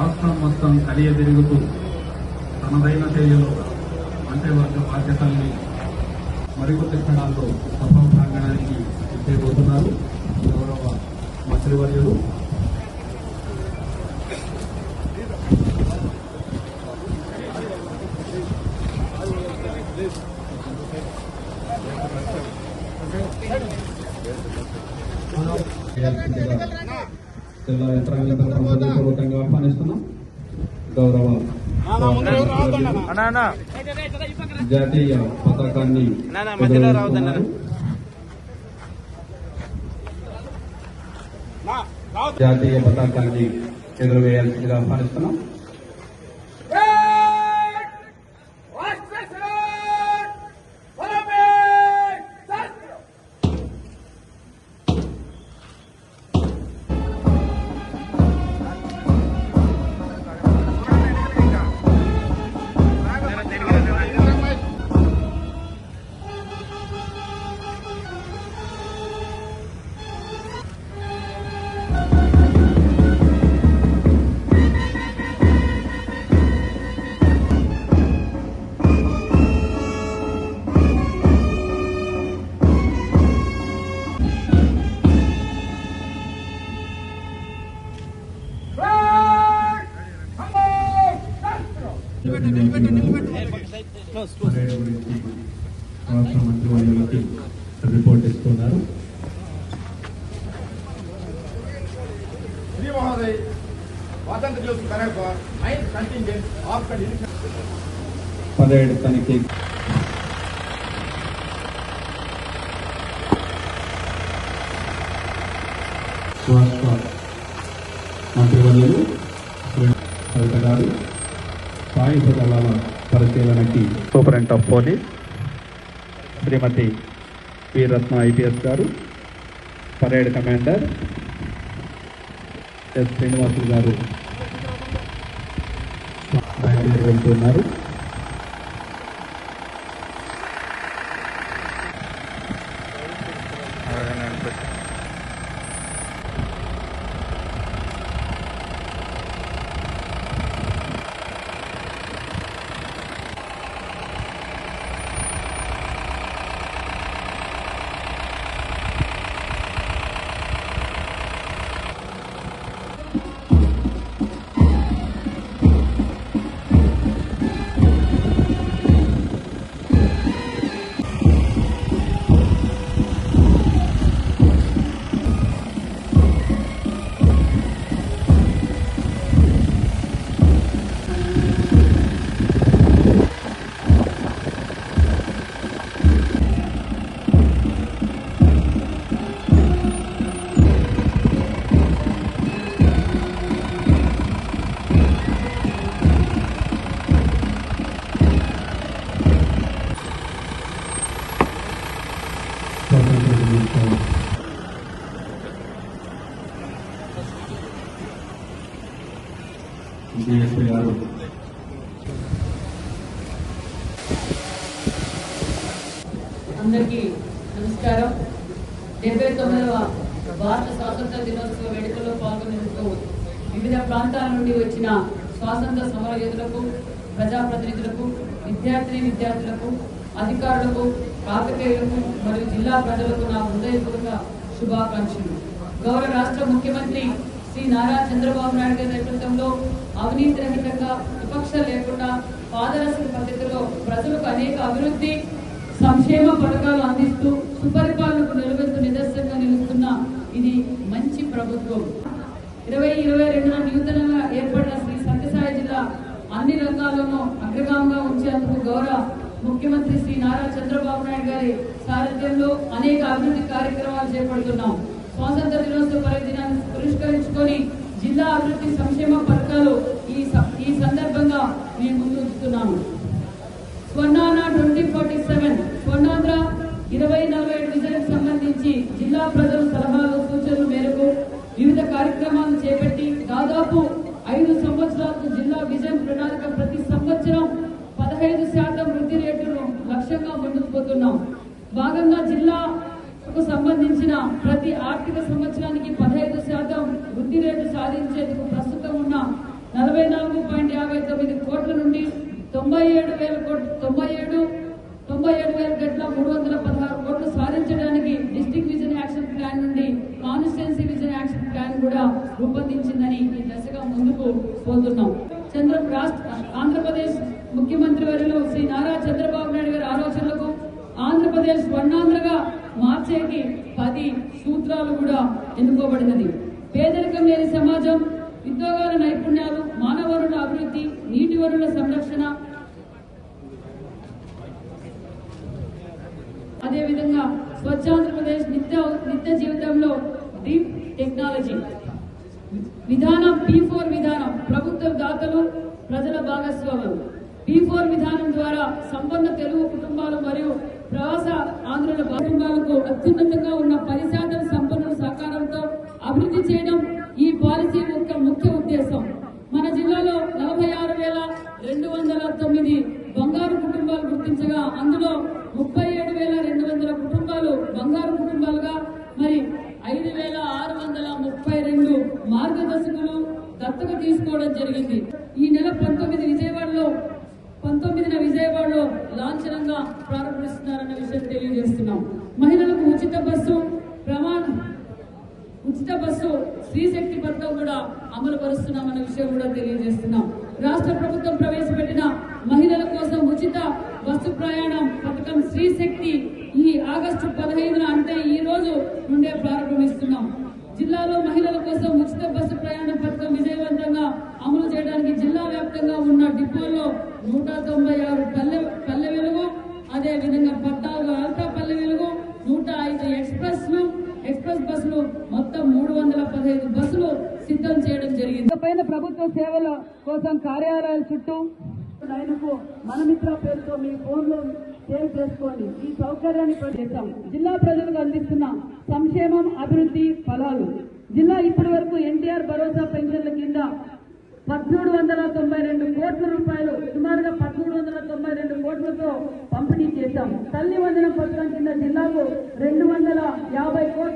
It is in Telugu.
రాష్ట్రం మొత్తం కలియ తిరుగుతూ తనదైన శైలిలో మంత్రివర్గ బాధ్యతల్ని మరికొద్ది క్షణాల్లో సభ ప్రాంగణానికి ఇచ్చేయబోతున్నారు గౌరవ మంత్రివర్యులు జిల్లా యంత్రాంగ హృదయపూర్వకంగా ఆహ్వానిస్తున్నాం. గౌరవ అన్నా అన్నా. జాతీయ పతాకాన్ని. జాతీయ పతాకాన్ని ఎగురవేయాల్సిందిగా ఆహ్వానిస్తున్నాం. రాష్ట్ర మంత్రివర్యులకి రిపోర్ట్ ఇస్తున్నారు పదిహేడు తనిఖీ. రాష్ట్ర మంత్రివర్యులు కవిత గారు సాయుధ దళాల పరిశీలనకి superintendent of police Shrimati Veeratna IPS గారు పరేడ్ కమాండర్ ఎస్. శ్రీనివాసులు గారు వెళ్తున్నారు. డిఎస్పీ గారు. అందరికీ నమస్కారం. డెబ్బై తొమ్మిదవ భారత స్వాతంత్ర దినోత్సవ వేడుకల్లో పాల్గొనేందుకు వివిధ ప్రాంతాల నుండి వచ్చిన స్వాతంత్ర సమరయోధులకు ప్రజాప్రతినిధులకు విద్యార్థిని విద్యార్థులకు అధికారులకు పాత్రికేయులకు మరియు జిల్లా ప్రజలకు నా హృదయపూర్వక శుభాకాంక్షలు. గౌరవ రాష్ట్ర ముఖ్యమంత్రి శ్రీ నారా చంద్రబాబు నాయుడు గారి నేతృత్వంలో అవినీతి రహితంగా విపక్ష లేకుండా పాదరసక పద్ధతిలో ప్రజలకు అనేక అభివృద్ధి సంక్షేమ పథకాలు అందిస్తూ సుపరిపాలనకు నిలబెత్తు నిదర్శనంగా నిలుస్తున్న ఇది మంచి ప్రభుత్వం. ఇరవై ఇరవై రెండున నూతనంగా ఏర్పడిన శ్రీ సత్యసాయి జిల్లా అన్ని రంగాల్లోనూ అగ్రగామంగా ఉంచేందుకు గౌరవ ముఖ్యమంత్రి శ్రీ నారా చంద్రబాబు నాయుడు గారి సారథ్యంలో అనేక అభివృద్ధి కార్యక్రమాలు చేపడుతున్నాం. స్వాతంత్ర దినోత్సవ పర్వదినాన్ని పురస్కరించుకొని జిల్లా అభివృద్ధి సంక్షేమ పథకాలు ఈ స- ఈ సందర్భంగా మేము ముందుంచుతున్నాము. స్వర్ణాన ట్వంటీ ఫార్టీ సెవెన్ స్వర్ణాంధ్ర ఇరవై నలభై ఏడు విజయం సంబంధించి జిల్లా ప్రజల సలహాలు సూచనల మేరకు వివిధ కార్యక్రమాలు చేపట్టి దాదాపు ఐదు సంవత్సరాలకు జిల్లా విజయం ప్రణాళిక ప్రతి సంవత్సరం పదహైదు శాతం వృద్ధి రేటును లక్ష్యంగా ముందుకు పోతున్నాం. భాగంగా కు సంబంధించిన ప్రతి ఆర్థిక సంవత్సరానికి పదహైదు శాతం వృద్ధి రేటు సాధించేందుకు ప్రస్తుతం ఉన్న నలభై నాలుగు పాయింట్ యాభై తొమ్మిది కోట్ల నుండి తొంభై ఏడు వేల కోట్లు తొంభై ఏడు తొంభై ఏడు వేల గట్ల మూడు వందల పదహారు కోట్లు సాధించడానికి డిస్టిక్ విజన్ యాక్షన్ ప్లాన్ నుండి కాన్స్టిట్యున్సీ విజన్ యాక్షన్ ప్లాన్ కూడా రూపొందించిందని ఈ దశగా ముందుకు పోతున్నాం. చంద్ర రాష్ట్ర ఆంధ్రప్రదేశ్ ముఖ్యమంత్రి వర్యులు శ్రీ నారా చంద్ర ఆంధ్రప్రదేశ్ వర్ణాంధ్రగా మార్చేకి పది సూత్రాలు కూడా ఎన్నుకోబడినది. పేదరికం లేని సమాజం ఉద్యోగాల నైపుణ్యాలు మానవ వనరుల అభివృద్ధి నీటి వనరుల సంరక్షణ. అదేవిధంగా స్వచ్ఛాంధ్రప్రదేశ్ నిత్య నిత్య జీవితంలో డీప్ టెక్నాలజీ. విధానం పి ఫోర్ విధానం ప్రభుత్వ దాతలు ప్రజల భాగస్వామ్యం పి ఫోర్ విధానం ద్వారా సంపన్న తెలుగు కుటుంబాలు మరియు ప్రవాస ఆంధ్రుల కుటుంబాలకు అత్యున్నతంగా ఉన్న పది శాతం సంపన్నుల సహకారంతో అభివృద్ధి చేయడం ఈ పాలసీ యొక్క ముఖ్య ఉద్దేశం. మన జిల్లాలో నలభై ఆరు వేల రెండు వందల తొమ్మిది బంగారు కుటుంబాలు గుర్తించగా అందులో ముప్పై ఏడు వేల రెండు వందల కుటుంబాలు బంగారు కుటుంబాలుగా మరి ఐదు వేల ఆరు వందల ముప్పై రెండు మార్గదర్శకులు దత్తత తీసుకోవడం జరిగింది. ఈ నెల పంతొమ్మిది పంతొమ్మిదిన లాంఛనంగా ప్రారంభిస్తున్నారన్న విషయం తెలియజేస్తున్నాం. మహిళలకు ఉచిత బస్సు ప్రమాణ ఉచిత బస్సు స్త్రీశక్తి పథకం కూడా అమలు పరుస్తున్నామన్న విషయం కూడా తెలియజేస్తున్నాం. రాష్ట్ర ప్రభుత్వం ప్రవేశపెట్టిన మహిళల కోసం ఉచిత బస్సు ప్రయాణం పథకం స్త్రీశక్తి ఈ ఆగస్టు పదహైదున అంటే ఈ రోజు నుండే ప్రారంభిస్తున్నాం. జిల్లాలో మహిళల కోసం ఉచిత బస్సు ప్రయాణం సిద్ధం చేయడం జరిగింది. పైన ప్రభుత్వ సేవల కోసం కార్యాలయాల చుట్టూ లైన్కు మనమిత్ర పేరుతో మీ ఫోన్లో సేవ్ చేసుకోండి. ఈ సౌకర్యాన్ని చేశాం. జిల్లా ప్రజలకు అందిస్తున్న సంక్షేమం అభివృద్ధి ఫలాలు. జిల్లా ఇప్పటి వరకు ఎన్టీఆర్ భరోసా పెన్షన్ల కింద పదమూడు వందల తొంభై రెండు కోట్ల రూపాయలు సుమారుగా పదమూడు వందల తొంభై రెండు కోట్లతో పంపిణీ చేశాం. తల్లి వందన పథకం కింద జిల్లాకు రెండు వందల యాభై కోట్ల